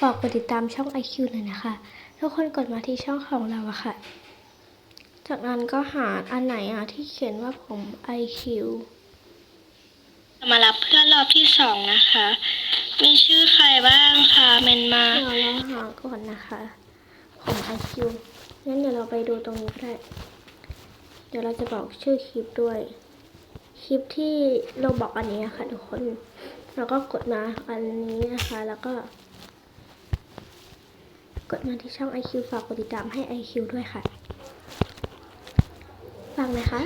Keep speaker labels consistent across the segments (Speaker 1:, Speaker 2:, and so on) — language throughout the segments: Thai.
Speaker 1: ฝากกดติดตามช่อง IQ หน่อยนะคะ ทุกคนกดมาที่ช่องของเราอะค่ะ จากนั้นก็หาอันไหนอะที่เขียนว่าผม IQ
Speaker 2: มารับเพื่อนรอบที่สองนะคะ มีชื่อใครบ้างคะเมนมา
Speaker 1: เดี๋ยวเราหาก่อนนะคะ ผม IQ งั้นเดี๋ยวเราไปดูตรงนี้ก็ได้ เดี๋ยวเราจะบอกชื่อคลิปด้วย คลิปที่เราบอกอันนี้นะคะทุกคน เราก็กดมาอันนี้นะคะ แล้วก็ กดมาที่ช่อง IQ ฝากกดติดตามให้ IQ ด้วยค่ะ ฟังไหมคะ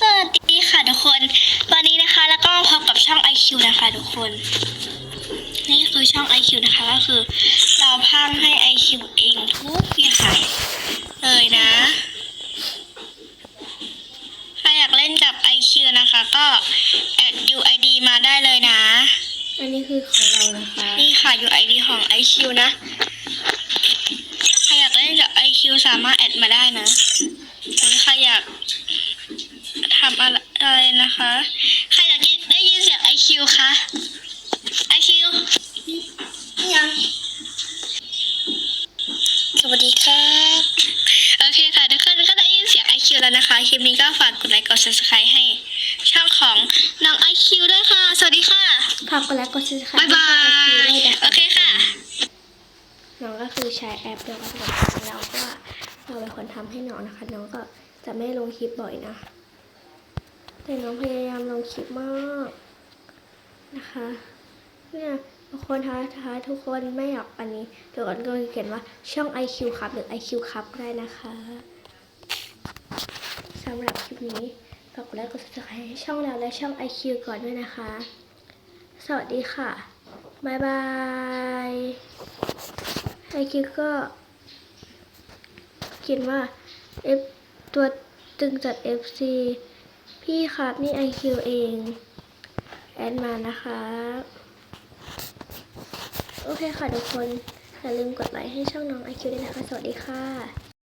Speaker 2: สวัสดีค่ะทุกคนวันนี้นะคะแล้วก็มาพบกับช่อง IQ นะคะทุกคน นี่คือช่อง IQ นะคะก็คือ เราพากให้ IQ เองทุกอย่างเลยนะใครอยากเล่นกับ IQ นะคะ ก็แอด UID มาได้เลยนะ
Speaker 1: อันนี้คือของเรานะคะ
Speaker 2: นี่ ค่ะ UID ของ IQ นะใครอยากเล่นกับ IQ สามารถแอดมาได้นะหรือใครอยากทำอะไรนะคะ ใครอยากได้ยินเสียง IQ คะ IQ ยังสวัสดีครับโอเคค่ะทุกคนก็ได้ยินเสียง IQ แล้วนะคะคลิปนี้ก็ฝากกดไลค์กด subscribe ให้ช่องของน้อง IQ ด้วยค่ะ สวัสดีค่ะ
Speaker 1: ฝากกดไลค์กดซับสไคร
Speaker 2: บ๊าย
Speaker 1: ต์
Speaker 2: บา
Speaker 1: ให้
Speaker 2: ย
Speaker 1: IQ ด้วยนะคะ
Speaker 2: โอเคค่ะ
Speaker 1: น้องก็คือใช้แอปเดียวกันกับเราเพราะว่าเราเป็นคนทำให้น้องนะคะ น้องก็จะไม่ลงคลิปบ่อยนะ แต่น้องพยายามลงคลิปมากนะคะเนี่ยบางคนท้าท้าทุกคนไม่อยากอันนี้เดี๋ยวก่อนก็เขียนว่าช่อง IQ ครับหรือ IQ ครับก็ได้นะคะสำหรับคลิปนี้ฝากกดไลค์กด subscribe ให้ช่องเราและช่อง IQ ก่อนด้วยนะคะ สวัสดีค่ะ บ๊ายบายไอคิวก็เขียนว่า F ตัวตึงจัด FC พี่ครับนี่ IQ เอง แอดมานะคะ โอเคค่ะทุกคน อย่าลืมกดไลค์ให้ช่องน้อง IQ ด้วยนะคะ สวัสดีค่ะ